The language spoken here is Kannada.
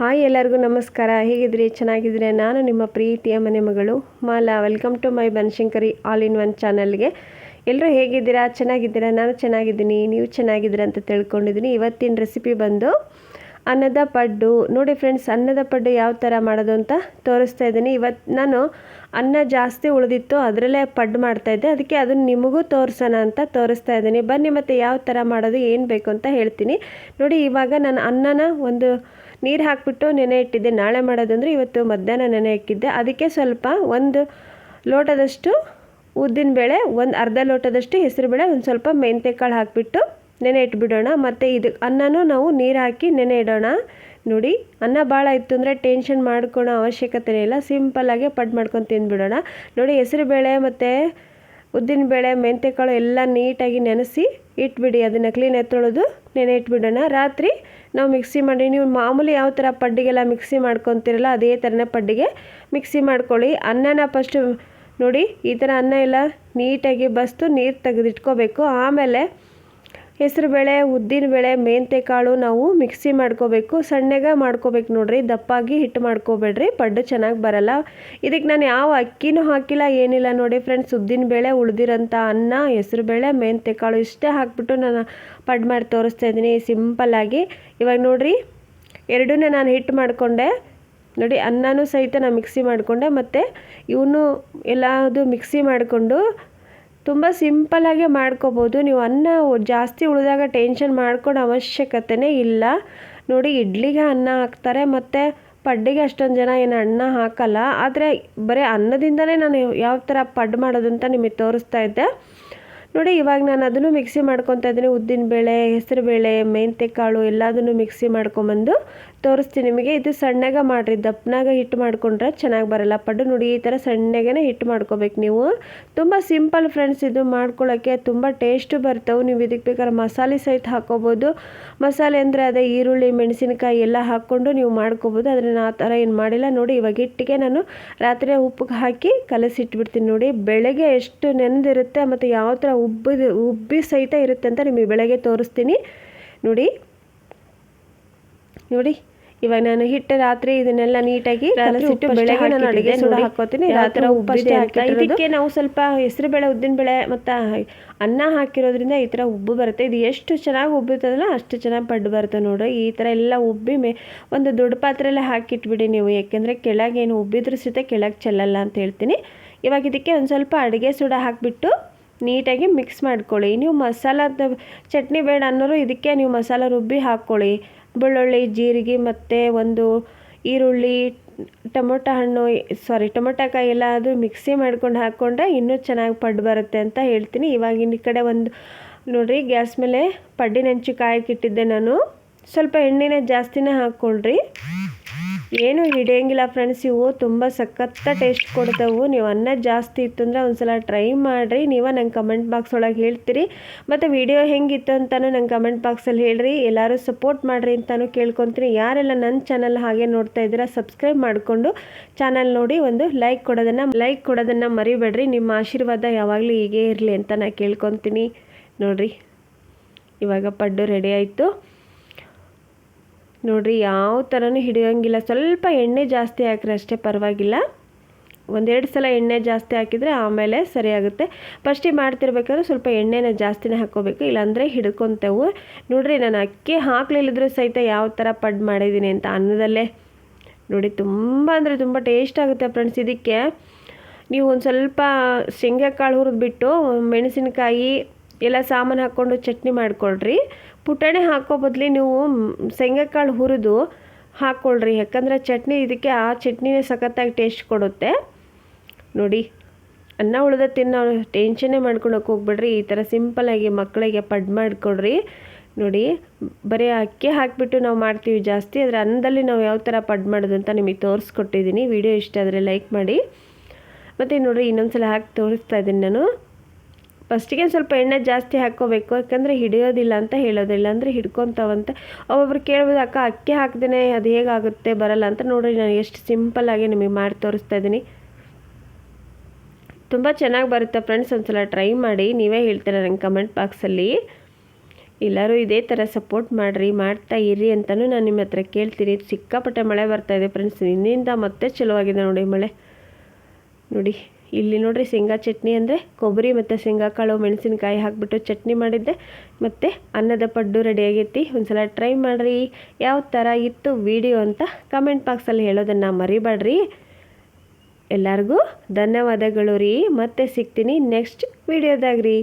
ಹಾಯ್ ಎಲ್ಲರಿಗೂ ನಮಸ್ಕಾರ. ಹೇಗಿದ್ರಿ ಚೆನ್ನಾಗಿದ್ರೆ ನಾನು ನಿಮ್ಮ ಪ್ರೀತಿಯ ಮನೆ ಮಗಳು Mala. Welcome to my Banashankari all in one ಚಾನಲ್ಗೆ ಎಲ್ಲರೂ ಹೇಗಿದ್ದೀರಾ? ಚೆನ್ನಾಗಿದ್ದೀರಾ? ನಾನು ಚೆನ್ನಾಗಿದ್ದೀನಿ. ನೀವು ಚೆನ್ನಾಗಿದ್ದೀರಾ ಅಂತ ತಿಳ್ಕೊಂಡಿದ್ದೀನಿ. ಇವತ್ತಿನ ರೆಸಿಪಿ ಬಂದು ಅನ್ನದ ಪಡ್ಡು. ನೋಡಿ ಫ್ರೆಂಡ್ಸ್ ಅನ್ನದ ಪಡ್ಡು ಯಾವ ಥರ ಮಾಡೋದು ಅಂತ ತೋರಿಸ್ತಾ ಇದ್ದೀನಿ. ಇವತ್ತು ನಾನು ಅನ್ನ ಜಾಸ್ತಿ ಉಳಿದಿತ್ತು, ಅದರಲ್ಲೇ ಪಡ್ಡು ಮಾಡ್ತಾಯಿದ್ದೆ ಅದಕ್ಕೆ ಅದನ್ನು ನಿಮಗೂ ತೋರಿಸೋಣ ಅಂತ ತೋರಿಸ್ತಾ ಇದ್ದೀನಿ. ಬನ್ನಿ ಮತ್ತು ಯಾವ ಥರ ಮಾಡೋದು, ಏನು ಬೇಕು ಅಂತ ಹೇಳ್ತೀನಿ. ನೋಡಿ, ಇವಾಗ ನಾನು ಅನ್ನನ ಒಂದು ನೀರು ಹಾಕಿಬಿಟ್ಟು ನೆನೆ ಇಟ್ಟಿದ್ದೆ. ನಾಳೆ ಮಾಡೋದಂದ್ರೆ ಇವತ್ತು ಮಧ್ಯಾಹ್ನ ನೆನೆ ಇಟ್ಟಿದ್ದೆ ಅದಕ್ಕೆ ಸ್ವಲ್ಪ ಒಂದು ಲೋಟದಷ್ಟು ಉದ್ದಿನಬೇಳೆ ಒಂದು ಅರ್ಧ ಲೋಟದಷ್ಟು ಹೆಸರುಬೇಳೆ ಒಂದು ಸ್ವಲ್ಪ ಮೆಂತ್ಯಕಾಳು ಹಾಕಿಬಿಟ್ಟು ನೆನೆ ಇಟ್ಬಿಡೋಣ. ಮತ್ತು ಇದು ಅನ್ನನೂ ನಾವು ನೀರು ಹಾಕಿ ನೆನೆ ಇಡೋಣ. ನೋಡಿ, ಅನ್ನ ಭಾಳ ಇತ್ತು ಅಂದರೆ ಟೆನ್ಷನ್ ಮಾಡ್ಕೊಳೋ ಅವಶ್ಯಕತೆ ಇಲ್ಲ. ಸಿಂಪಲ್ಲಾಗಿ ಪಡ್ ಮಾಡ್ಕೊಂಡು ತಿಂದುಬಿಡೋಣ. ನೋಡಿ ಹೆಸರುಬೇಳೆ ಮತ್ತು ಉದ್ದಿನಬೇಳೆ ಮೆಂತ್ಯಕಾಳು ಎಲ್ಲ ನೀಟಾಗಿ ನೆನೆಸಿ ಇಟ್ಬಿಡಿ. ಅದನ್ನು ಕ್ಲೀನ್ ಎತ್ತೊಳೋದು ನೆನೆ ಇಟ್ಬಿಡೋಣ. ರಾತ್ರಿ ನಾವು ಮಿಕ್ಸಿ ಮಾಡಿ, ನೀವು ಮಾಮೂಲಿ ಯಾವ ಥರ ಪಡ್ಡಿಗೆಲ್ಲ ಮಿಕ್ಸಿ ಮಾಡ್ಕೊತಿರಲ್ಲ, ಅದೇ ಥರನೇ ಪಡ್ಡಿಗೆ ಮಿಕ್ಸಿ ಮಾಡ್ಕೊಳ್ಳಿ. ಅನ್ನನ ಫಸ್ಟು ನೋಡಿ, ಈ ಥರ ಅನ್ನ ಎಲ್ಲ ನೀಟಾಗಿ ಬಸ್ತು, ನೀರು ತೆಗೆದಿಟ್ಕೋಬೇಕು. ಆಮೇಲೆ ಹೆಸರುಬೇಳೆ ಮೆಂತೆ ಕಾಳು ನಾವು ಮಿಕ್ಸಿ ಮಾಡ್ಕೋಬೇಕು. ಸಣ್ಣಗೆ ಮಾಡ್ಕೋಬೇಕು ನೋಡ್ರಿ, ದಪ್ಪಾಗಿ ಹಿಟ್ಟು ಮಾಡ್ಕೋಬೇಡ್ರಿ, ಪಡ್ಡು ಚೆನ್ನಾಗಿ ಬರಲ್ಲ. ಇದಕ್ಕೆ ನಾನು ಯಾವ ಅಕ್ಕಿನೂ ಹಾಕಿಲ್ಲ, ಏನಿಲ್ಲ ನೋಡಿ ಫ್ರೆಂಡ್ಸ್ ಉದ್ದಿನ ಬೇಳೆ, ಉಳಿದಿರೋಂಥ ಅನ್ನ ಹೆಸರುಬೇಳೆ ಕಾಳು ಇಷ್ಟೇ ಹಾಕ್ಬಿಟ್ಟು ನಾನು ಪಡ್ ಮಾಡಿ ತೋರಿಸ್ತಾ ಇದ್ದೀನಿ. ಸಿಂಪಲ್ಲಾಗಿ ಇವಾಗ ನೋಡಿರಿ, ಎರಡನ್ನೇ ನಾನು ಹಿಟ್ಟು ಮಾಡಿಕೊಂಡೆ. ನೋಡಿ, ಅನ್ನನೂ ಸಹಿತ ನಾನು ಮಿಕ್ಸಿ ಮಾಡಿಕೊಂಡೆ. ಮತ್ತು ಇವನು ಎಲ್ಲದು ಮಿಕ್ಸಿ ಮಾಡಿಕೊಂಡು ತುಂಬ ಸಿಂಪಲ್ಲಾಗೆ ಮಾಡ್ಕೋಬೋದು. ನೀವು ಅನ್ನ ಜಾಸ್ತಿ ಉಳಿದಾಗ ಟೆನ್ಷನ್ ಮಾಡ್ಕೊಂಡು ಅವಶ್ಯಕತೆನೇ ಇಲ್ಲ. ನೋಡಿ, ಇಡ್ಲಿಗೆ ಅನ್ನ ಹಾಕ್ತಾರೆ, ಮತ್ತು ಪಡ್ಡಿಗೆ ಅಷ್ಟೊಂದು ಜನ ಏನು ಅನ್ನ ಹಾಕಲ್ಲ. ಆದರೆ ಬರೀ ಅನ್ನದಿಂದಲೇ ನಾನು ಯಾವ ಥರ ಪಡ್ ಮಾಡೋದು ಅಂತ ನಿಮಗೆ ತೋರಿಸ್ತಾ ಇದ್ದೆ. ನೋಡಿ, ಇವಾಗ ನಾನು ಅದನ್ನು ಮಿಕ್ಸಿ ಮಾಡ್ಕೊತಾ ಇದ್ದೀನಿ. ಉದ್ದಿನಬೇಳೆ ಹೆಸರುಬೇಳೆ ಮೆಂತ್ಯಕಾಳು ಎಲ್ಲದನ್ನು ಮಿಕ್ಸಿ ಮಾಡ್ಕೊಂಬಂದು ತೋರಿಸ್ತೀನಿ ನಿಮಗೆ. ಇದು ಸಣ್ಣಗೆ ಮಾಡಿರಿ. ದಪ್ಪನಾಗ ಹಿಟ್ಟು ಮಾಡಿಕೊಂಡ್ರೆ ಚೆನ್ನಾಗಿ ಬರಲ್ಲ. ಪಡ್ಡು ನೋಡಿ, ಈ ಥರ ಸಣ್ಣಗೆ ಹಿಟ್ಟು ಮಾಡ್ಕೋಬೇಕು ನೀವು. ತುಂಬ ಸಿಂಪಲ್ ಫ್ರೆಂಡ್ಸ್, ಇದು ಮಾಡ್ಕೊಳ್ಳೋಕ್ಕೆ ತುಂಬ ಟೇಸ್ಟು ಬರ್ತವೆ. ನೀವು ಇದಕ್ಕೆ ಬೇಕಾದ್ರೆ ಮಸಾಲೆ ಸಹಿತ ಹಾಕೋಬೋದು. ಮಸಾಲೆ ಅಂದರೆ ಅದೇ ಈರುಳ್ಳಿ, ಮೆಣಸಿನಕಾಯಿ ಎಲ್ಲ ಹಾಕ್ಕೊಂಡು ನೀವು ಮಾಡ್ಕೋಬೋದು. ಆದರೆ ನಾನು ಆ ಥರ ಏನು ಮಾಡಿಲ್ಲ. ನೋಡಿ, ಇವಾಗ ಹಿಟ್ಟಿಗೆ ನಾನು ರಾತ್ರಿ ಉಪ್ಪಿಗೆ ಹಾಕಿ ಕಲಸಿಟ್ಬಿಡ್ತೀನಿ ನೋಡಿ. ಬೆಳಗ್ಗೆ ಎಷ್ಟು ನೆನೆದಿರುತ್ತೆ ಮತ್ತು ಯಾವ ಥರ ಉಬ್ಬಿದ, ಉಬ್ಬಿ ಸಹಿತ ಇರುತ್ತೆ ಅಂತ ನಿಮಗೆ ಬೆಳಗ್ಗೆ ತೋರಿಸ್ತೀನಿ. ನೋಡಿ. ನೋಡಿ. ಇವಾಗ ನಾನು ಹಿಟ್ಟು ರಾತ್ರಿ ಇದನ್ನೆಲ್ಲ ನೀಟಾಗಿ ಕಲಸಿಟ್ಟು ಬೆಳಗ್ಗೆ ನಾನು ಅಡುಗೆ ಸೋಡಾ ಹಾಕೋತೀನಿ. ರಾತ್ರಿ ಉಪ್ಪಷ್ಟೇ ಹಾಕಿ ಇದಕ್ಕೆ ನಾವು ಸ್ವಲ್ಪ ಹೆಸರುಬೇಳೆ ಉದ್ದಿನಬೇಳೆ ಮತ್ತು ಅನ್ನ ಹಾಕಿರೋದ್ರಿಂದ ಈ ಥರ ಉಬ್ಬು ಬರುತ್ತೆ. ಇದು ಎಷ್ಟು ಚೆನ್ನಾಗಿ ಉಬ್ಬುತ್ತದಲ್ಲ ಅಷ್ಟು ಚೆನ್ನಾಗಿ ಪಡ್ಡು ಬರುತ್ತೆ ನೋಡ್ರಿ ಈ ಥರ ಎಲ್ಲ ಉಬ್ಬಿ ಮೇ ಒಂದು ದೊಡ್ಡ ಪಾತ್ರೆಯಲ್ಲೇ ಹಾಕಿಟ್ಬಿಡಿ ನೀವು. ಯಾಕೆಂದರೆ ಕೆಳಗೇನು ಉಬ್ಬಿದ್ರೂ ಸಹಿತ ಕೆಳಗೆ ಚೆಲ್ಲಲ್ಲ ಅಂತ ಹೇಳ್ತೀನಿ. ಇವಾಗ ಇದಕ್ಕೆ ಒಂದು ಸ್ವಲ್ಪ ಅಡುಗೆ ಸೋಡಾ ಹಾಕಿಬಿಟ್ಟು ನೀಟಾಗಿ ಮಿಕ್ಸ್ ಮಾಡ್ಕೊಳ್ಳಿ. ನೀವು ಮಸಾಲದ ಚಟ್ನಿ ಬೇಡ ಅನ್ನೋರು ಇದಕ್ಕೆ ನೀವು ಮಸಾಲ ರುಬ್ಬಿ ಹಾಕ್ಕೊಳ್ಳಿ. ಬೆಳ್ಳುಳ್ಳಿ, ಜೀರಿಗೆ ಮತ್ತು ಒಂದು ಈರುಳ್ಳಿ, ಟೊಮೊಟೊ ಹಣ್ಣು ಸಾರಿ ಟೊಮೊಟೊಕಾಯಿ ಎಲ್ಲ ಅದು ಮಿಕ್ಸಿ ಮಾಡ್ಕೊಂಡು ಹಾಕ್ಕೊಂಡ್ರೆ ಇನ್ನೂ ಚೆನ್ನಾಗಿ ಪಡ್ಡು ಬರುತ್ತೆ ಅಂತ ಹೇಳ್ತೀನಿ. ಇವಾಗಿನ ಕಡೆ ಒಂದು, ನೋಡಿರಿ ಗ್ಯಾಸ್ ಮೇಲೆ ಪಡ್ಡಿನ ಹೆಂಚು ಕಾಯಕ್ಕಿಟ್ಟಿದ್ದೆ ನಾನು. ಸ್ವಲ್ಪ ಎಣ್ಣೆನೇ ಜಾಸ್ತಿನೇ ಹಾಕ್ಕೊಳ್ರಿ. ಏನು ಹಿಡಿಯೋಂಗಿಲ್ಲ ಫ್ರೆಂಡ್ಸ್ ಇವು ತುಂಬ ಸಖತ್ತ ಟೇಸ್ಟ್ ಕೊಡ್ತಾವು. ನೀವು ಅನ್ನ ಜಾಸ್ತಿ ಇತ್ತು ಅಂದರೆ ಒಂದ್ಸಲ ಟ್ರೈ ಮಾಡಿರಿ. ನೀವು ನಂಗೆ ಕಮೆಂಟ್ ಬಾಕ್ಸ್ ಒಳಗೆ ಹೇಳ್ತೀರಿ. ಮತ್ತು ವಿಡಿಯೋ ಹೆಂಗಿತ್ತು ಅಂತಲೂ ನಂಗೆ ಕಮೆಂಟ್ ಬಾಕ್ಸಲ್ಲಿ ಹೇಳ್ರಿ. ಎಲ್ಲರೂ ಸಪೋರ್ಟ್ ಮಾಡಿರಿ ಅಂತಲೂ ಕೇಳ್ಕೊತೀನಿ. ಯಾರೆಲ್ಲ ನನ್ನ ಚಾನಲ್ ಹಾಗೆ ನೋಡ್ತಾ ಇದ್ದೀರಾ ಸಬ್ಸ್ಕ್ರೈಬ್ ಮಾಡಿಕೊಂಡು ಚಾನಲ್ ನೋಡಿ ಒಂದು ಲೈಕ್ ಕೊಡೋದನ್ನು ಲೈಕ್ ಕೊಡೋದನ್ನು ಮರಿಬೇಡ್ರಿ. ನಿಮ್ಮ ಆಶೀರ್ವಾದ ಯಾವಾಗಲೂ ಹೀಗೆ ಇರಲಿ ಅಂತ ನಾನು ಕೇಳ್ಕೊತೀನಿ. ನೋಡಿರಿ, ಇವಾಗ ಪಡ್ಡು ರೆಡಿ ಆಯಿತು. ನೋಡಿರಿ, ಯಾವ ಥರನೂ ಹಿಡಿಯೋಂಗಿಲ್ಲ. ಸ್ವಲ್ಪ ಎಣ್ಣೆ ಜಾಸ್ತಿ ಹಾಕ್ರೆ ಅಷ್ಟೇ ಪರವಾಗಿಲ್ಲ. ಒಂದೆರಡು ಸಲ ಎಣ್ಣೆ ಜಾಸ್ತಿ ಹಾಕಿದರೆ ಆಮೇಲೆ ಸರಿಯಾಗುತ್ತೆ. ಫಸ್ಟಿಗೆ ಮಾಡ್ತಿರ್ಬೇಕಾದ್ರೆ ಸ್ವಲ್ಪ ಎಣ್ಣೆನ ಜಾಸ್ತಿನೇ ಹಾಕ್ಕೋಬೇಕು. ಇಲ್ಲಾಂದರೆ ಹಿಡ್ಕೊತೇವು. ನೋಡಿರಿ, ನಾನು ಅಕ್ಕಿ ಹಾಕ್ಲಿಲ್ಲದ್ರೂ ಸಹಿತ ಯಾವ ಥರ ಪಡ್ ಮಾಡಿದ್ದೀನಿ ಅಂತ ಅನ್ನದಲ್ಲೇ. ನೋಡಿ, ತುಂಬ ಅಂದರೆ ತುಂಬ ಟೇಸ್ಟ್ ಆಗುತ್ತೆ ಫ್ರೆಂಡ್ಸ್ ಇದಕ್ಕೆ. ನೀವು ಒಂದು ಸ್ವಲ್ಪ ಶೇಂಗಾಕಾಳು ಹುರಿದ್ಬಿಟ್ಟು, ಮೆಣಸಿನಕಾಯಿ, ಎಲ್ಲ ಸಾಮಾನು ಹಾಕ್ಕೊಂಡು ಚಟ್ನಿ ಮಾಡಿಕೊಳ್ರಿ. ಪುಟಾಣಿ ಹಾಕೋ ಬದಲಿ ನೀವು ಶೇಂಗಾಕಾಳು ಹುರಿದು ಹಾಕ್ಕೊಳ್ರಿ ಯಾಕಂದರೆ ಚಟ್ನಿ ಇದಕ್ಕೆ ಆ ಚಟ್ನಿನೇ ಸಖತ್ತಾಗಿ ಟೇಸ್ಟ್ ಕೊಡುತ್ತೆ. ನೋಡಿ, ಅನ್ನ ಉಳ್ದ ತಿನ್ನೋ ಟೆನ್ಷನ್ನೇ ಮಾಡ್ಕೊಳಕ್ಕೆ ಹೋಗ್ಬೇಡ್ರಿ. ಈ ಥರ ಸಿಂಪಲಾಗಿ ಮಕ್ಕಳಿಗೆ ಪಡ್ ಮಾಡಿಕೊಡ್ರಿ ನೋಡಿ, ಬರೀ ಅಕ್ಕಿ ಹಾಕಿಬಿಟ್ಟು ನಾವು ಮಾಡ್ತೀವಿ ಜಾಸ್ತಿ. ಆದರೆ ಅನ್ನದಲ್ಲಿ ನಾವು ಯಾವ ಥರ ಪಡ್ ಮಾಡೋದು ಅಂತ ನಿಮಗೆ ತೋರಿಸ್ಕೊಟ್ಟಿದ್ದೀನಿ ವಿಡಿಯೋ ಇಷ್ಟ ಆದರೆ ಲೈಕ್ ಮಾಡಿ. ಮತ್ತು ನೋಡಿರಿ ಇನ್ನೊಂದು ಸಲ ಹಾಕಿ ತೋರಿಸ್ತಾ ಇದ್ದೀನಿ ನಾನು. ಫಸ್ಟಿಗೆ ಸ್ವಲ್ಪ ಎಣ್ಣೆ ಜಾಸ್ತಿ ಹಾಕ್ಕೋಬೇಕು ಯಾಕಂದರೆ ಹಿಡಿಯೋದಿಲ್ಲ ಅಂತ ಹೇಳೋದಿಲ್ಲ, ಅಂದರೆ ಹಿಡ್ಕೊತಾವಂತೆ. ಒಬ್ಬೊಬ್ರು ಕೇಳ್ಬೋದು, ಅಕ್ಕ, ಅಕ್ಕಿ ಹಾಕ್ದೇ ಅದು ಹೇಗಾಗುತ್ತೆ, ಬರಲ್ಲ ಅಂತ ನೋಡಿರಿ, ನಾನು ಎಷ್ಟು ಸಿಂಪಲ್ಲಾಗಿ ನಿಮಗೆ ಮಾಡಿ ತೋರಿಸ್ತಾ ಇದ್ದೀನಿ. ತುಂಬ ಚೆನ್ನಾಗಿ ಬರುತ್ತೆ ಫ್ರೆಂಡ್ಸ್, ಒಂದ್ಸಲ ಟ್ರೈ ಮಾಡಿ. ನೀವೇ ಹೇಳ್ತೀರ ನಂಗೆ ಕಮೆಂಟ್ ಬಾಕ್ಸಲ್ಲಿ. ಎಲ್ಲರೂ ಇದೇ ಥರ ಸಪೋರ್ಟ್ ಮಾಡಿರಿ, ಮಾಡ್ತಾ ಇರಿ ಅಂತಲೂ ನಾನು ನಿಮ್ಮ ಹತ್ರ ಕೇಳ್ತೀನಿ. ಸಿಕ್ಕಾಪಟ್ಟೆ ಮಳೆ ಬರ್ತಾ ಇದೆ ಫ್ರೆಂಡ್ಸ್, ನಿನ್ನಿಂದ ಮತ್ತೆ ಚಲೋ ಆಗಿದೆ ನೋಡಿ ಮಳೆ. ನೋಡಿ. ಇಲ್ಲಿ ನೋಡಿರಿ ಶೇಂಗಾ ಚಟ್ನಿ ಅಂದರೆ ಕೊಬ್ಬರಿ ಮತ್ತು ಶೇಂಗಾ ಕಾಳು ಮೆಣಸಿನಕಾಯಿ ಹಾಕಿಬಿಟ್ಟು ಚಟ್ನಿ ಮಾಡಿದ್ದೆ. ಮತ್ತು ಅನ್ನದ ಪಡ್ಡು ರೆಡಿ ಆಗೈತಿ. ಒಂದ್ಸಲ ಟ್ರೈ ಮಾಡಿರಿ. ಯಾವ ಥರ ಇತ್ತು ವಿಡಿಯೋ ಅಂತ ಕಮೆಂಟ್ ಬಾಕ್ಸಲ್ಲಿ ಹೇಳೋದನ್ನು ಮರಿಬೇಡ್ರಿ. ಎಲ್ಲರಿಗೂ ಧನ್ಯವಾದಗಳು ರೀ. ಮತ್ತೆ ಸಿಗ್ತೀನಿ ನೆಕ್ಸ್ಟ್ ವಿಡಿಯೋದಾಗ ರೀ.